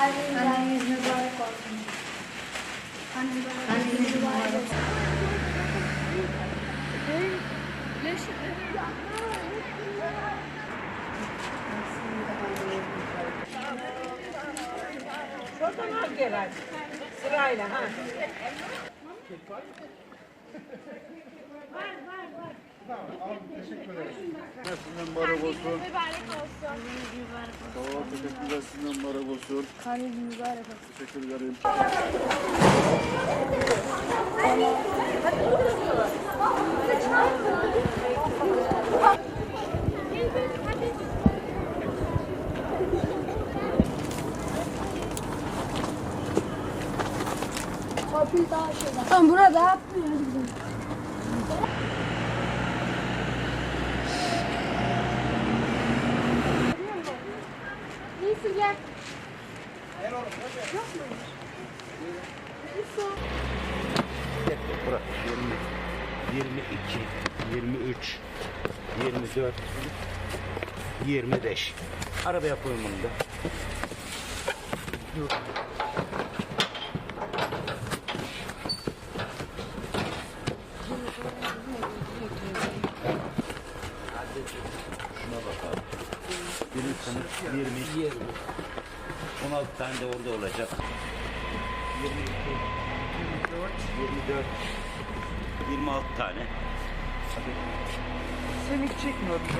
Anneniz mübarek olsun. Anneniz mübarek olsun. Şuradan al gel hadi. Sırayla ha. Sizden mübarek olsun. Mübarek olsun. Sağ ol, teşekkürler. Sizden mübarek olsun. Anneniz mübarek olsun. Teşekkür ederim. Torpil daha şeyden. Tamam burada atmıyor. Hadi gidelim. Neyse gel. Bırak 20, 22, 23, 24, 25. Arabaya koyun bunu da. Dur. Şuna bak abi. 20 tane, 20, 20. 16 tane de orada olacak. 22, 24, 24, 26 tane. Seni çekmiyor Üç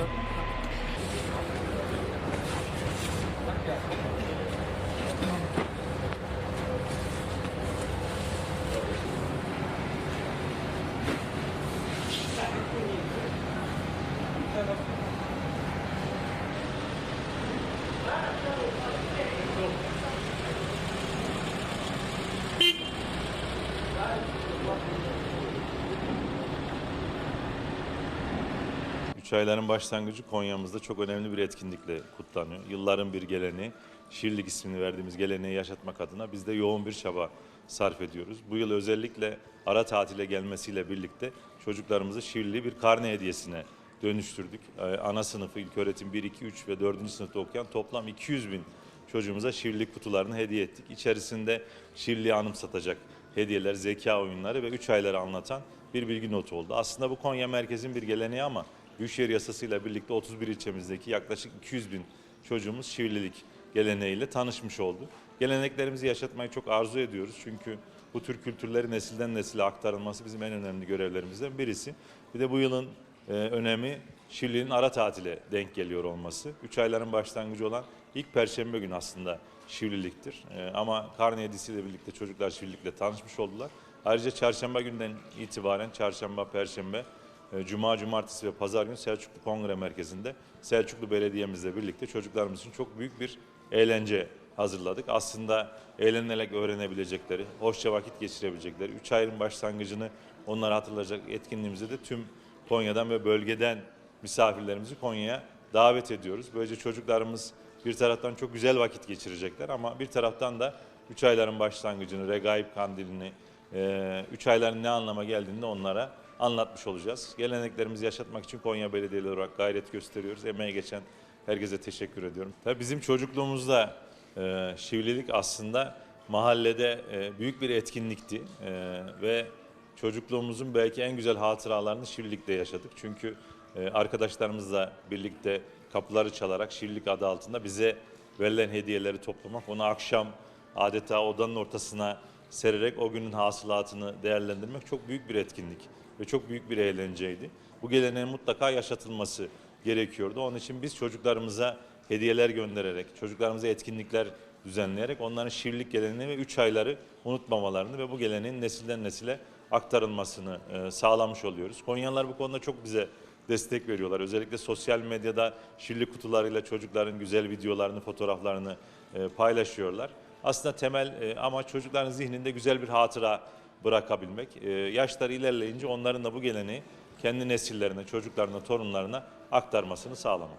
ayların başlangıcı Konya'mızda çok önemli bir etkinlikle kutlanıyor. Yılların bir geleneği, Şiirlik ismini verdiğimiz geleneği yaşatmak adına biz de yoğun bir çaba sarf ediyoruz. Bu yıl özellikle ara tatile gelmesiyle birlikte çocuklarımızı Şiirli bir karne hediyesine dönüştürdük. Ee, Ana sınıfı, ilköğretim 1, 2, 3 ve 4. sınıfta okuyan toplam 200 bin çocuğumuza şiirlik kutularını hediye ettik. İçerisinde şiirliği anımsatacak hediyeler, zeka oyunları ve 3 ayları anlatan bir bilgi notu oldu. Aslında bu Konya merkezin bir geleneği ama Büyükşehir yasasıyla birlikte 31 ilçemizdeki yaklaşık 200 bin çocuğumuz şiirlilik geleneğiyle tanışmış oldu. Geleneklerimizi yaşatmayı çok arzu ediyoruz çünkü bu tür kültürleri nesilden nesile aktarılması bizim en önemli görevlerimizden birisi. Bir de bu yılın e, önemi Şiirliğin ara tatile denk geliyor olması. 3 ayların başlangıcı olan ilk perşembe günü aslında Şiirliliktir. E, ama karne hediyesiyle birlikte çocuklar Şiirlilikle tanışmış oldular. Ayrıca çarşamba günden itibaren çarşamba, perşembe, cuma, cumartesi ve pazar günü Selçuklu Kongre Merkezi'nde Selçuklu Belediye'mizle birlikte çocuklarımız için çok büyük bir eğlence hazırladık. Aslında eğlenerek öğrenebilecekleri, hoşça vakit geçirebilecekleri, 3 ayın başlangıcını onlara hatırlayacak etkinliğimizde de tüm Konya'dan ve bölgeden misafirlerimizi Konya'ya davet ediyoruz. Böylece çocuklarımız bir taraftan çok güzel vakit geçirecekler ama bir taraftan da 3 ayların başlangıcını, Regaib Kandili'ni, 3 ayların ne anlama geldiğini onlara anlatmış olacağız. Geleneklerimizi yaşatmak için Konya Belediyeleri olarak gayret gösteriyoruz. Emeğe geçen herkese teşekkür ediyorum. Tabii bizim çocukluğumuzda e, şivlilik aslında mahallede e, büyük bir etkinlikti E, ve çocukluğumuzun belki en güzel hatıralarını Şiirlik'te yaşadık. Çünkü e, arkadaşlarımızla birlikte kapıları çalarak Şiirlik adı altında bize verilen hediyeleri toplamak, onu akşam adeta odanın ortasına sererek o günün hasılatını değerlendirmek çok büyük bir etkinlik ve çok büyük bir eğlenceydi. Bu geleneğin mutlaka yaşatılması gerekiyordu. Onun için biz çocuklarımıza hediyeler göndererek, çocuklarımıza etkinlikler düzenleyerek onların şiirlik geleneğini ve 3 ayları unutmamalarını ve bu geleneğin nesilden nesile aktarılmasını e, sağlamış oluyoruz. Konyalılar bu konuda çok bize destek veriyorlar. Özellikle sosyal medyada şiirlik kutularıyla çocukların güzel videolarını, fotoğraflarını e, paylaşıyorlar. Aslında temel e, ama çocukların zihninde güzel bir hatıra bırakabilmek. E, yaşları ilerleyince onların da bu geleneği kendi nesillerine, çocuklarına, torunlarına aktarmasını sağlamak.